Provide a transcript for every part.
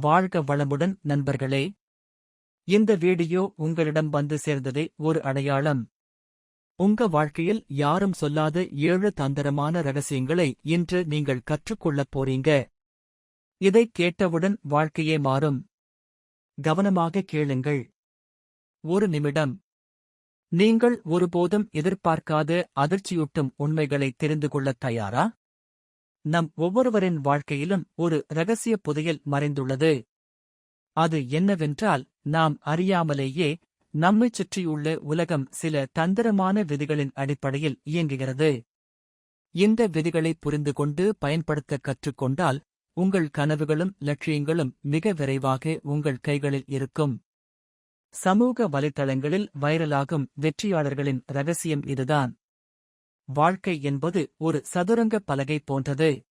வாழ்க வளமுடன் நண்பர்களே. இந்த வீடியோ உங்களிடம் வந்து சேர்ந்ததே ஒரு அடையாளம். உங்க வாழ்க்கையில் யாரும் சொல்லாத ஏழு தந்திரமான ரகசியங்களை இன்று நீங்கள் கற்றுக்கொள்ளப் போறீங்க. இதைக் கேட்டவுடன் வாழ்க்கையே மாறும். கவனமாக கேளுங்கள். ஒரு நிமிடம். நீங்கள் ஒருபோதும் எதிர்பார்க்காத அதிர்ச்சியூட்டும் உண்மைகளை தெரிந்து கொள்ளத் தயாரா? நம் ஒவ்வொருவரின் வாழ்க்கையிலும் ஒரு ரகசிய புதையல் மறைந்துள்ளது. அது என்னவென்றால் நாம் அறியாமலேயே நம்மைச் சுற்றியுள்ள உலகம் சில தந்திரமான விதிகளின் அடிப்படையில் இயங்குகிறது. இந்த விதிகளை புரிந்து கொண்டு பயன்படுத்த கற்றுக்கொண்டால் உங்கள் கனவுகளும் லட்சியங்களும் மிக விரைவாக உங்கள் கைகளில் இருக்கும். சமூக வலைத்தளங்களில் வைரலாகும் வெற்றியாளர்களின் ரகசியம் இதுதான். வாழ்க்கை என்பது ஒரு சதுரங்க பலகை போன்றது.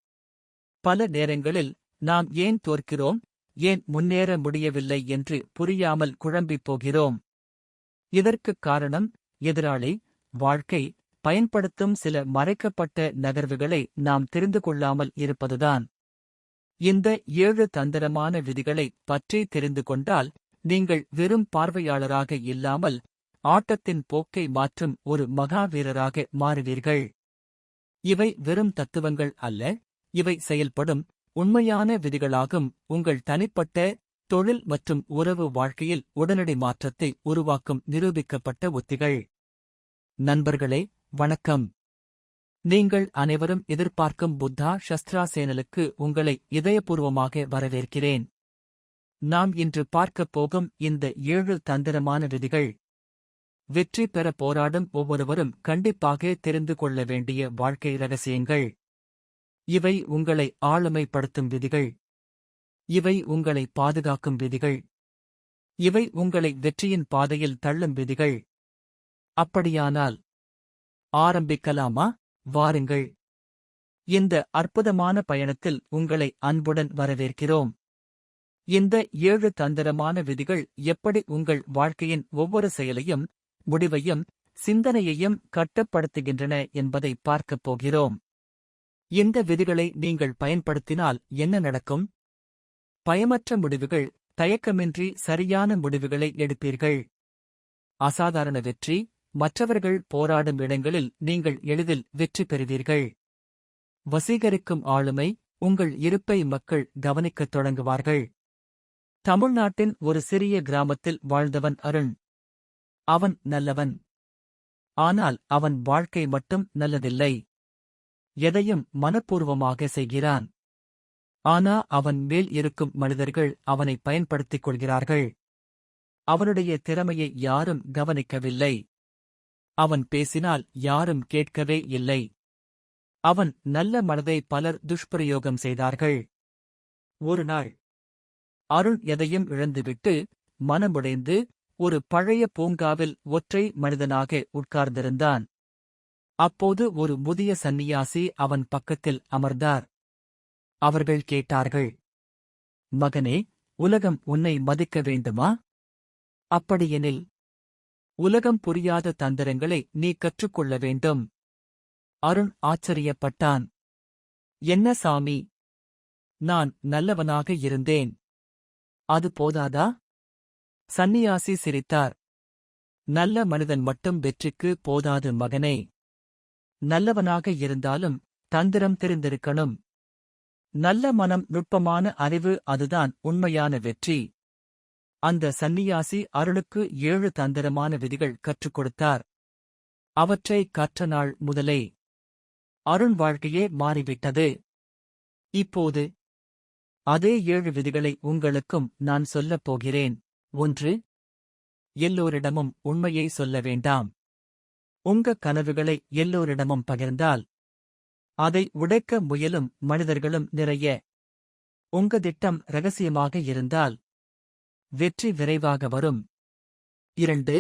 பல நேரங்களில் நாம் ஏன் தோற்கிறோம்? ஏன் முன்னேற முடியவில்லை என்று புரியாமல் குழம்பிப் போகிறோம். இதற்குக் காரணம் எதிராளி வாழ்க்கை பயன்படுத்தும் சில மறைக்கப்பட்ட நகர்வுகளை நாம் தெரிந்து கொள்ளாமல் இருப்பதுதான். இந்த ஏழு தந்திரமான விதிகளை பற்றி தெரிந்து கொண்டால் நீங்கள் வெறும் பார்வையாளராக இல்லாமல் ஆட்டத்தின் போக்கை மாற்றும் ஒரு மகாவீரராக மாறுவீர்கள். இவை வெறும் தத்துவங்கள் அல்ல இவை செயல்படும் உண்மையான விதிகளாகும். உங்கள் தனிப்பட்ட தொழில் மற்றும் உறவு வாழ்க்கையில் உடனடி மாற்றத்தை உருவாக்கும் நிரூபிக்கப்பட்ட உத்திகள். நண்பர்களே வணக்கம். நீங்கள் அனைவரும் எதிர்பார்க்கும் புத்தா சஸ்திரா சேனலுக்கு உங்களை இதயபூர்வமாக வரவேற்கிறேன். நாம் இன்று பார்க்கப் போகும் இந்த ஏழு தந்திரமான விதிகள் வெற்றி பெற போராடும் ஒவ்வொருவரும் கண்டிப்பாக தெரிந்து கொள்ள வேண்டிய வாழ்க்கை ரகசியங்கள். இவை உங்களை ஆளுமைப்படுத்தும் விதிகள். இவை உங்களை பாதுகாக்கும் விதிகள். இவை உங்களை வெற்றியின் பாதையில் தள்ளும் விதிகள். அப்படியானால் ஆரம்பிக்கலாமா? வாருங்கள். இந்த அற்புதமான பயணத்தில் உங்களை அன்புடன் வரவேற்கிறோம். இந்த ஏழு தந்திரமான விதிகள் எப்படி உங்கள் வாழ்க்கையின் ஒவ்வொரு செயலையும் முடிவையும் சிந்தனையையும் கட்டப்படுத்துகின்றன என்பதை பார்க்கப் போகிறோம். இந்த விதிகளை நீங்கள் பயன்படுத்தினால் என்ன நடக்கும்? பயமற்ற முடிவுகள் தயக்கமின்றி சரியான முடிவுகளை எடுப்பீர்கள். அசாதாரண வெற்றி மற்றவர்கள் போராடும் இடங்களில் நீங்கள் எளிதில் வெற்றி பெறுவீர்கள். வசீகரிக்கும் ஆளுமை உங்கள் இருப்பை மக்கள் கவனிக்கத் தொடங்குவார்கள். தமிழ்நாட்டின் ஒரு சிறிய கிராமத்தில் வாழ்ந்தவன் அருண் அவன் நல்லவன். ஆனால் அவன் வாழ்க்கை மட்டும் நல்லதில்லை. எதையும் மனப்பூர்வமாக செய்கிறான். ஆனா அவன் மேல் இருக்கும் மனிதர்கள் அவனை பயன்படுத்திக் கொள்கிறார்கள். அவனுடைய திறமையை யாரும் கவனிக்கவில்லை. அவன் பேசினால் யாரும் கேட்கவே இல்லை. அவன் நல்ல மனதை பலர் துஷ்பிரயோகம் செய்தார்கள். ஒரு நாள் அருண் எதையும் இழந்துவிட்டு மனமுடைந்து ஒரு பழைய பூங்காவில் ஒற்றை மனிதனாக உட்கார்ந்திருந்தான். அப்போது ஒரு முதிய சந்நியாசி அவன் பக்கத்தில் அமர்ந்தார். அவர்கள் கேட்டார்கள் மகனே உலகம் உன்னை மதிக்க வேண்டுமா? அப்படியெனில் உலகம் புரியாத தந்திரங்களை நீ கற்றுக்கொள்ள வேண்டும். அருண் ஆச்சரியப்பட்டான். என்ன சாமி? நான் நல்லவனாக இருந்தேன். அது போதாதா? சந்நியாசி சிரித்தார். நல்ல மனிதன் மட்டும் வெற்றிக்கு போதாது மகனே. நல்லவனாக இருந்தாலும் தந்திரம் தெரிந்திருக்கணும். நல்ல மனம் நுட்பமான அறிவு அதுதான் உண்மையான வெற்றி. அந்த சந்நியாசி அருளுக்கு ஏழு தந்திரமான விதிகள் கற்றுக் கொடுத்தார். அவற்றை கற்ற நாள் முதலே அருண் வாழ்க்கையே மாறிவிட்டது. இப்போது அதே ஏழு விதிகளை உங்களுக்கும் நான் சொல்லப் போகிறேன். ஒன்று எல்லோரிடமும் உண்மையை சொல்ல வேண்டாம். உங்க கனவுகளை எல்லோரிடமும் பகிர்ந்தால் அதை உடைக்க முயலும் மனிதர்களும் நிறைய. உங்க திட்டம் ரகசியமாக இருந்தால் வெற்றி விரைவாக வரும். இரண்டு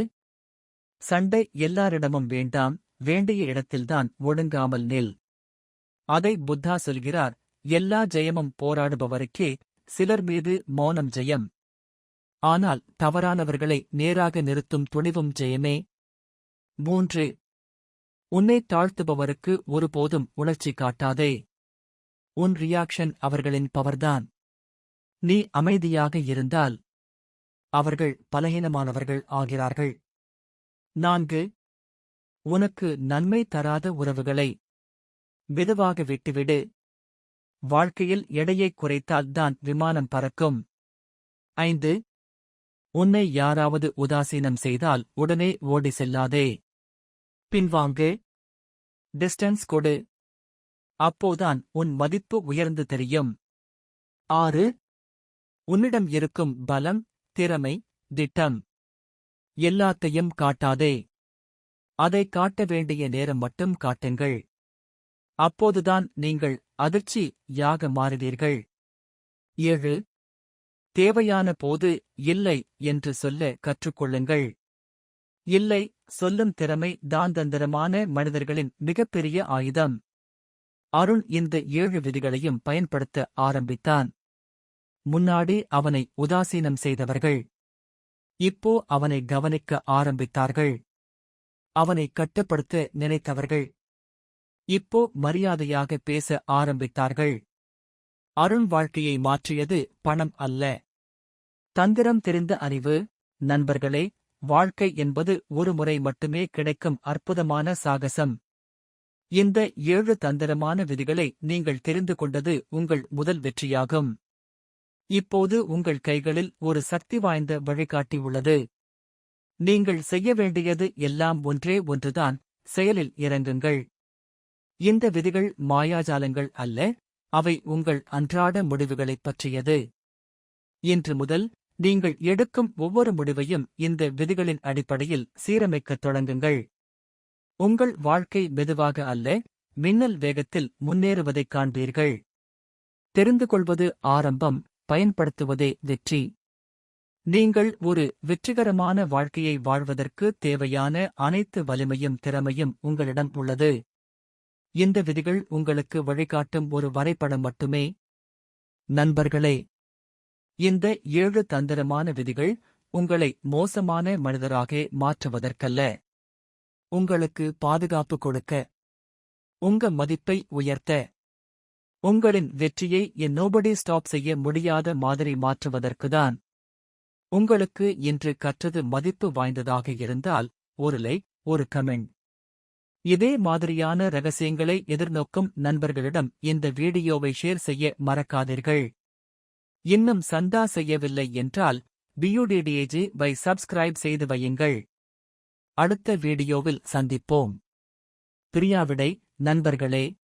சண்டை எல்லாரிடமும் வேண்டாம் வேண்டிய இடத்தில்தான் ஒடுங்காமல் நில். அதை புத்தா சொல்கிறார் எல்லா ஜெயமும் போராடுபவருக்கே சிலர் மீது மௌனம் ஜெயம். ஆனால் தவறானவர்களை நேராக நிறுத்தும் துணிவும் ஜெயமே. மூன்று. உன்னை தாழ்த்துபவருக்கு ஒருபோதும் உணர்ச்சி காட்டாதே. உன் ரியாக்ஷன் அவர்களின் பவர்தான் நீ அமைதியாக இருந்தால் அவர்கள் பலகீனமானவர்கள் ஆகிறார்கள். நான்கு. உனக்கு நன்மை தராத உறவுகளை மெதுவாக விட்டுவிடு. வாழ்க்கையில் எடையைக் குறைத்தால்தான் விமானம் பறக்கும். ஐந்து. உன்னை யாராவது உதாசீனம் செய்தால் உடனே ஓடி செல்லாதே. பின்வாங்கு டிஸ்டன்ஸ் கொடு. அப்போதான் உன் மதிப்பு உயர்ந்து தெரியும். ஆறு. உன்னிடம் இருக்கும் பலம் திறமை திட்டம். எல்லாத்தையும் காட்டாதே. அதை காட்ட வேண்டிய நேரம் மட்டும் காட்டுங்கள். அப்போதுதான் நீங்கள் அதிர்ச்சி யாக மாறுவீர்கள். ஏழு. தேவையான போது இல்லை என்று சொல்ல கற்றுக்கொள்ளுங்கள். இல்லை சொல்லும் திறமை தாந்தந்திரமான மனிதர்களின் மிகப்பெரிய ஆயுதம். அருண் இந்த ஏழு விதிகளையும் பயன்படுத்த ஆரம்பித்தான். முன்னாடி அவனை உதாசீனம் செய்தவர்கள். இப்போ அவனை கவனிக்க ஆரம்பித்தார்கள். அவனை கட்டுப்படுத்த நினைத்தவர்கள். இப்போ மரியாதையாக பேச ஆரம்பித்தார்கள். அருண் வாழ்க்கையை மாற்றியது பணம் அல்ல. தந்திரம் தெரிந்த அறிவு நண்பர்களே வாழ்க்கை என்பது ஒரு முறை மட்டுமே கிடைக்கும் அற்புதமான சாகசம். இந்த ஏழு தந்திரமான விதிகளை நீங்கள் தெரிந்து கொண்டது உங்கள் முதல் வெற்றியாகும். இப்போது உங்கள் கைகளில் ஒரு சக்தி வாய்ந்த வழிகாட்டி உள்ளது. நீங்கள் செய்ய வேண்டியது எல்லாம் ஒன்றே ஒன்றுதான் செயலில் இறங்குங்கள். இந்த விதிகள் மாயாஜாலங்கள் அல்ல அவை உங்கள் அன்றாட முடிவுகளைப் பற்றியது. இன்று முதல் நீங்கள் எடுக்கும் ஒவ்வொரு முடிவையும் இந்த விதிகளின் அடிப்படையில் சீரமைக்கத் தொடங்குங்கள். உங்கள் வாழ்க்கை மெதுவாக அல்ல மின்னல் வேகத்தில் முன்னேறுவதைக் காண்பீர்கள். தெரிந்து கொள்வது ஆரம்பம் பயன்படுத்துவதே வெற்றி. நீங்கள் ஒரு வெற்றிகரமான வாழ்க்கையை வாழ்வதற்கு தேவையான அனைத்து வலிமையும் திறமையும் உங்களிடம் உள்ளது. இந்த விதிகள் உங்களுக்கு வழிகாட்டும் ஒரு வரைபடம் மட்டுமே. நண்பர்களே இந்த ஏழு தந்திரமான விதிகள் உங்களை மோசமான மனிதராக மாற்றுவதற்கல்ல. உங்களுக்கு பாதுகாப்பு கொடுக்க. உங்க மதிப்பை உயர்த்த. உங்களின் வெற்றியை என் நோபடி ஸ்டாப் செய்ய முடியாத மாதிரி மாற்றுவதற்குதான் உங்களுக்கு இன்று கற்றது மதிப்பு வாய்ந்ததாக இருந்தால் ஒரு லைக் ஒரு கமெண்ட் இதே மாதிரியான ரகசியங்களை எதிர்நோக்கும் நண்பர்களிடம் இந்த வீடியோவை ஷேர் செய்ய மறக்காதீர்கள். இன்னும் சந்தா செய்யவில்லை என்றால் பியூடிடிஏஜி பை சப்ஸ்கிரைப் செய்து வையுங்கள். அடுத்த வீடியோவில் சந்திப்போம். பிரியாவிடை நண்பர்களே.